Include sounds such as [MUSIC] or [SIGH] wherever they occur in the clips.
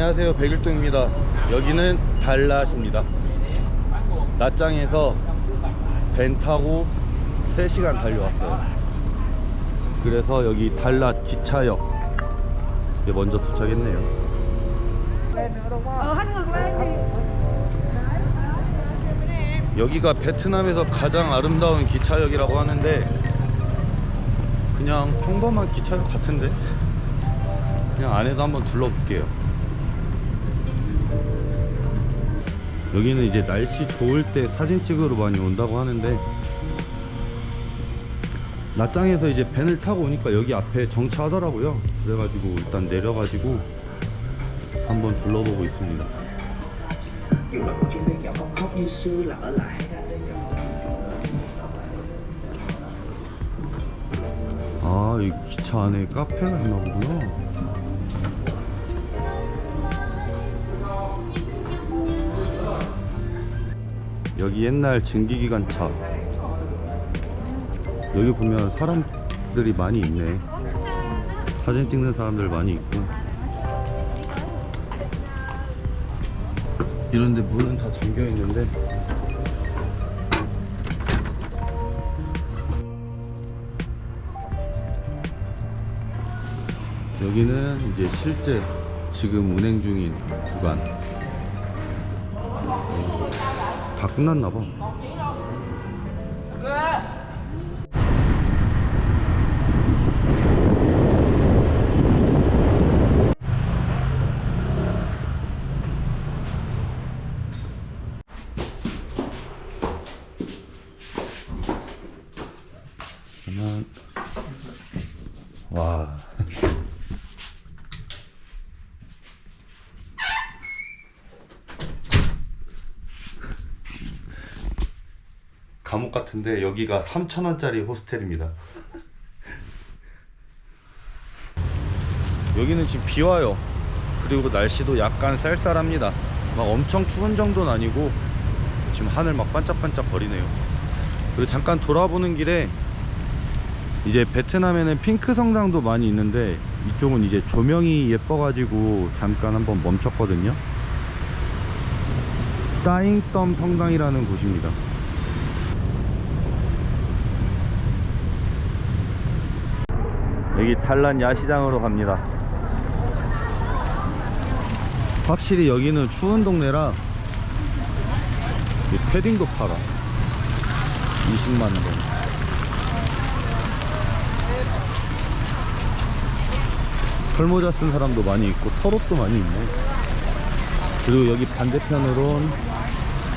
안녕하세요. 백일동입니다. 여기는 달랏입니다. 낮장에서 벤 타고 3시간 달려왔어요. 그래서 여기 달랏 기차역 에 먼저 도착했네요. 여기가 베트남에서 가장 아름다운 기차역이라고 하는데 그냥 평범한 기차역 같은데? 그냥 안에서 한번 둘러볼게요 여기는 이제 날씨 좋을 때 사진 찍으러 많이 온다고 하는데 낮장에서 이제 밴을 타고 오니까 여기 앞에 정차하더라고요 그래가지고 일단 내려가지고 한번 둘러보고 있습니다 아, 이 기차 안에 카페가 있나 보구나. 여기 옛날 증기기관차. 여기 보면 사람들이 많이 있네. 사진 찍는 사람들 많이 있고. 이런데 문은 다 잠겨 있는데 여기는 이제 실제 지금 운행 중인 구간. 다 끝났나 봐. 그러면 와. 감옥 같은데 여기가 3,000원짜리 호스텔입니다. 여기는 지금 비 와요. 그리고 날씨도 약간 쌀쌀합니다. 막 엄청 추운 정도는 아니고 지금 하늘 막 반짝반짝 거리네요. 그리고 잠깐 돌아보는 길에 이제 베트남에는 핑크 성당도 많이 있는데 이쪽은 이제 조명이 예뻐가지고 잠깐 한번 멈췄거든요. 따잉덤 성당이라는 곳입니다. 여기 탈란 야시장으로 갑니다. 확실히 여기는 추운 동네라 이 패딩도 팔아. 20만 원. 털모자 쓴 사람도 많이 있고 털옷도 많이 있네. 그리고 여기 반대편으론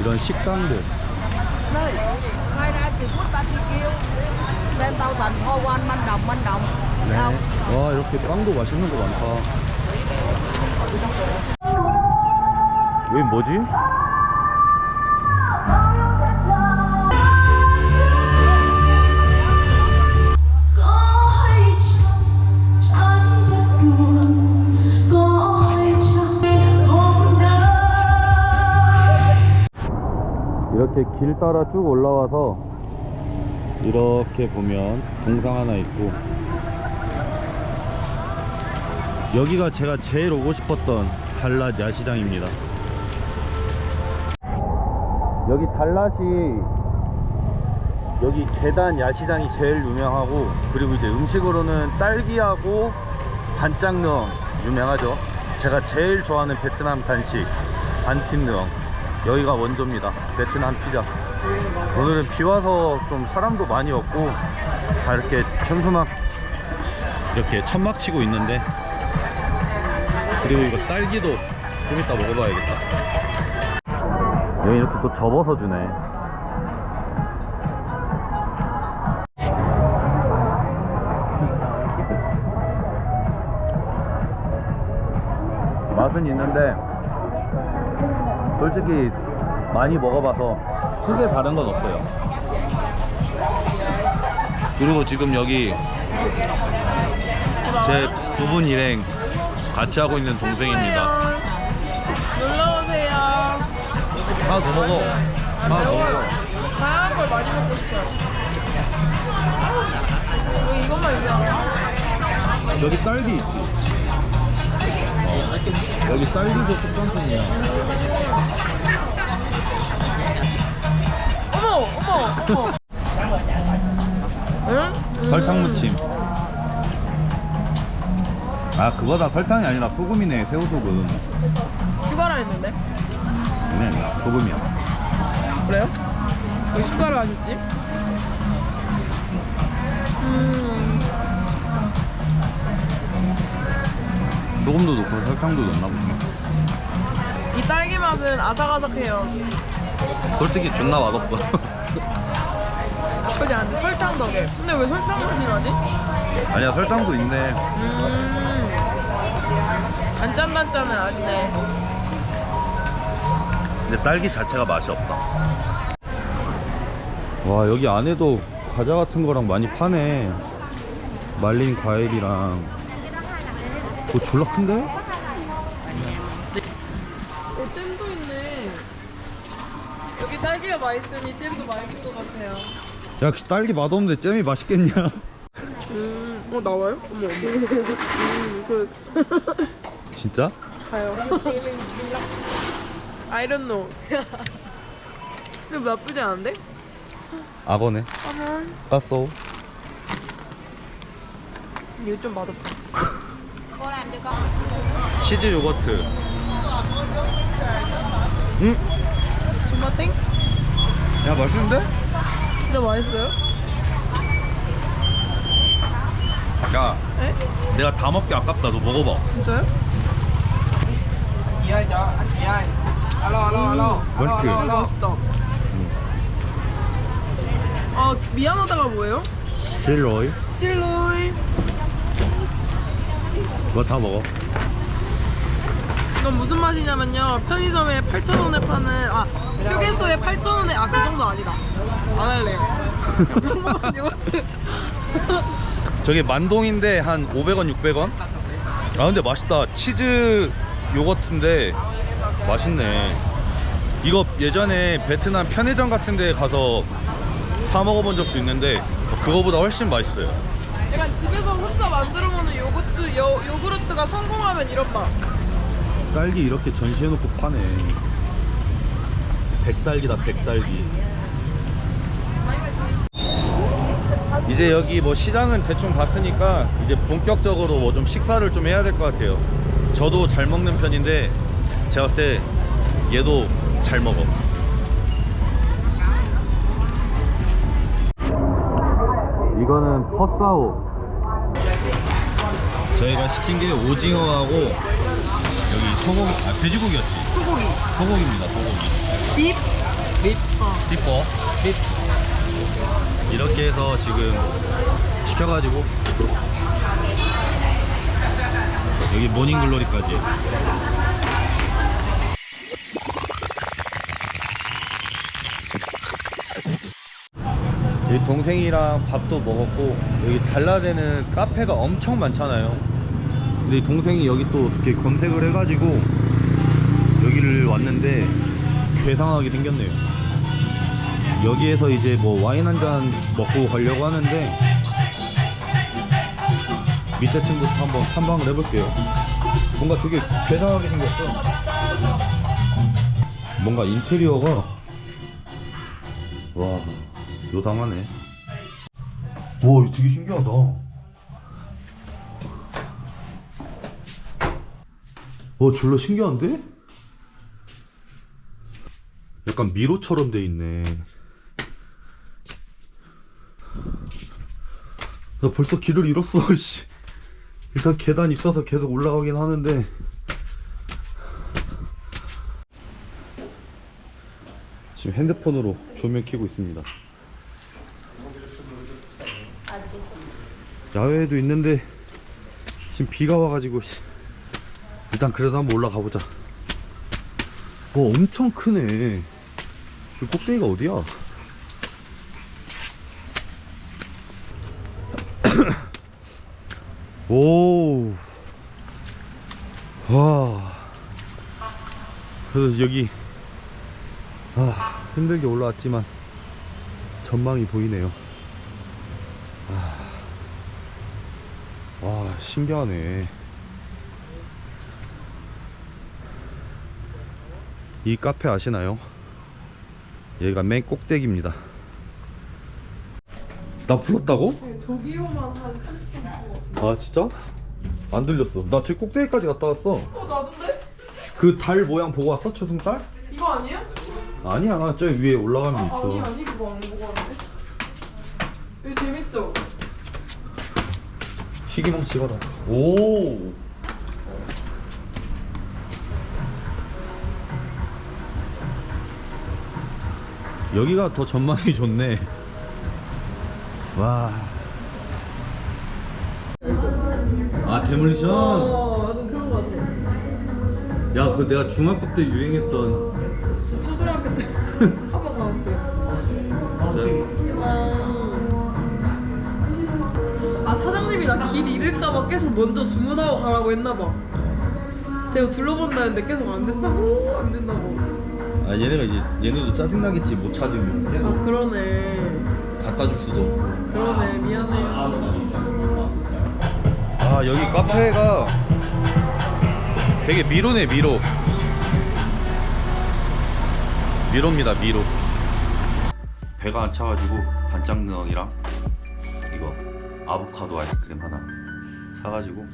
이런 식당들. Đâu 와 이렇게 빵도 맛있는 거 많다. 여기 뭐지? 이렇게 길 따라 쭉 올라와서 이렇게 보면 동상 하나 있고 여기가 제가 제일 오고 싶었던 달랏 야시장입니다. 여기 달랏이 여기 계단 야시장이 제일 유명하고 그리고 이제 음식으로는 딸기하고 반짱느엉 유명하죠. 제가 제일 좋아하는 베트남 간식 반틴느엉. 여기가 원조입니다. 베트남 피자. 오늘은 비 와서 좀 사람도 많이 없고 다 이렇게 현수막 이렇게 천막 치고 있는데 그리고 이거 딸기도 좀 이따 먹어봐야겠다 여기 이렇게 또 접어서 주네 [LAUGHS] 맛은 있는데 솔직히 많이 먹어봐서 크게 다른 건 없어요. 그리고 지금 여기 제 부분 일행 같이 하고 있는 동생입니다. 놀러 오세요. 하나 더 먹어. 하나 더 먹어. 다양한 걸 많이 먹고 싶어요. 왜 이것만 얘기하나? 여기 딸기 있지. 어. 여기 딸기도 특산품이야. 어머 어머 어머. 응? 음. 설탕 무침. 아 그거 다 설탕이 아니라 소금이네 새우소금. 슈가라 했는데. 네 소금이야. 그래요? 왜 슈가를 하셨지? 음. 소금도 넣고 설탕도 넣나 보지. 이 딸기 맛은 아삭아삭해요. 솔직히 존나 맛없어. 나쁘지 않은데 설탕 덕에. 근데 왜 설탕 맛이 나지? 아니야 설탕도 있네. 음. 단짠단짠은 아시네. 근데 딸기 자체가 맛이 없다. 와 여기 안에도 과자 같은 거랑 많이 파네. 말린 과일이랑. 뭐 졸라 큰데? 어, 잼도 있네. 여기 딸기가 맛있으니 잼도 맛있을 것 같아요. 야, 혹시 딸기 맛없는데 잼이 맛있겠냐? 음, 어 나와요? 어머, 어머. [LAUGHS] 음, 그 [LAUGHS] 진짜? 가요. I don't know. 근데 나쁘지 않은데? 악어네. 어머, 깠어. 이거 좀 맛없다. 치즈 요거트. 응? 토마탱? 야, 맛있는데? 진짜 맛있어요? 야, 에? 내가 다 먹기 아깝다. 너 먹어봐. 진짜요? 맛있지? 아, 맛있다. 아, 미안하다가 뭐예요? 실로이. 실로이. 이거 다 먹어. 이건 무슨 맛이냐면요. 편의점에 8,000원에 파는, 아, 휴게소에 8,000원에, 아, 그 정도 아니다. 안 할래요. [LAUGHS] 요거트. 저게 만동인데 한 500원, 600원? 아, 근데 맛있다. 치즈 요거트인데 맛있네. 이거 예전에 베트남 편의점 같은 데 가서 사 먹어본 적도 있는데 그거보다 훨씬 맛있어요. 약간 집에서 혼자 만들어 먹는 요거트, 요, 요구르트가 성공하면 이런 맛. 딸기 이렇게 전시해놓고 파네. 백딸기다, 백딸기. 이제 여기 뭐 시장은 대충 봤으니까 이제 본격적으로 뭐 좀 식사를 좀 해야 될 것 같아요. 저도 잘 먹는 편인데 제가 봤을 때 얘도 잘 먹어. 이거는 퍼사오. 저희가 시킨 게 오징어하고 여기 소고기, 아 돼지고기였지? 소고기. 소고기입니다, 소고기. 딥. 립. 어. 띠뽀. 띠. 이렇게 해서 지금 시켜가지고 여기 모닝글로리까지. 저희 동생이랑 밥도 먹었고 여기 달라대는 카페가 엄청 많잖아요. 근데 이 동생이 여기 또 어떻게 검색을 해가지고 여기를 왔는데 괴상하게 생겼네요. 여기에서 이제 뭐 와인 한 잔 먹고 가려고 하는데 밑에 층부터 한번 탐방을 해볼게요. 뭔가 되게 괴상하게 생겼어. 뭔가 인테리어가 와 요상하네. 와 이거 되게 신기하다. 와 졸라 신기한데? 약간 미로처럼 돼 있네. 나 벌써 길을 잃었어. [LAUGHS] 씨. 일단 계단 있어서 계속 올라가긴 하는데. 지금 핸드폰으로 조명 켜고 있습니다. 야외에도 있는데 지금 비가 와가지고 씨. 일단 그래도 한번 올라가 보자. 와 엄청 크네. 이 꼭대기가 어디야? 오. 와. 그래서 여기 아, 힘들게 올라왔지만 전망이 보이네요. 아. 와, 신기하네. 이 카페 아시나요? 여기가 맨 꼭대기입니다. 나 불렀다고? 저기요만 한 30분 보고 아 진짜? 안 들렸어. 나저 꼭대기까지 갔다 왔어. 어 나도인데? 그 달 모양 보고 왔어? 초승달? 이거 아니야? 아니야. 저 위에 올라가면 있어. 아니 아니 그거 안 보고 왔는데 이거 재밌죠? 희귀망 찍어라. 오. 여기가 더 전망이 좋네. 와. 아 데몰리션. 어 나도 그런 거 같아. 야, 그 내가 중학교 때 유행했던 저 초등학교 때 [LAUGHS] 한 번 가봤어요. 진짜 아 사장님이 나 길 잃을까봐 계속 먼저 주문하고 가라고 했나봐. 제가 둘러본다 했는데 계속 안 된다고? 안 된다고. 아 얘네가 이제 얘네도 짜증 나겠지 못 찾으면. 아 그러네 갖다 줄 수도. 그러네 미안해요. 아 여기 카페가 되게 미로네 미로. 미로입니다 미로. 배가 안 차가지고 반짝능이랑 이거 아보카도 아이스크림 하나 사가지고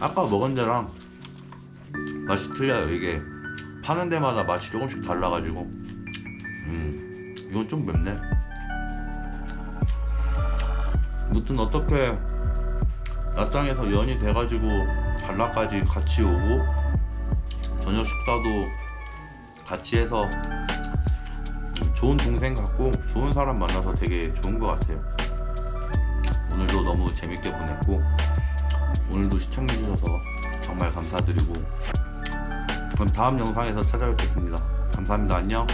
아까 먹은 데랑 맛이 틀려요. 이게 파는 데마다 맛이 조금씩 달라가지고. 음 이건 좀 맵네 무튼 어떻게 낮장에서 연이 돼가지고 발라까지 같이 오고 저녁 식사도 같이 해서 좋은 동생 같고 좋은 사람 만나서 되게 좋은 것 같아요. 오늘도 너무 재밌게 보냈고 오늘도 시청해주셔서 정말 감사드리고 그럼 다음 영상에서 찾아뵙겠습니다. 감사합니다. 안녕.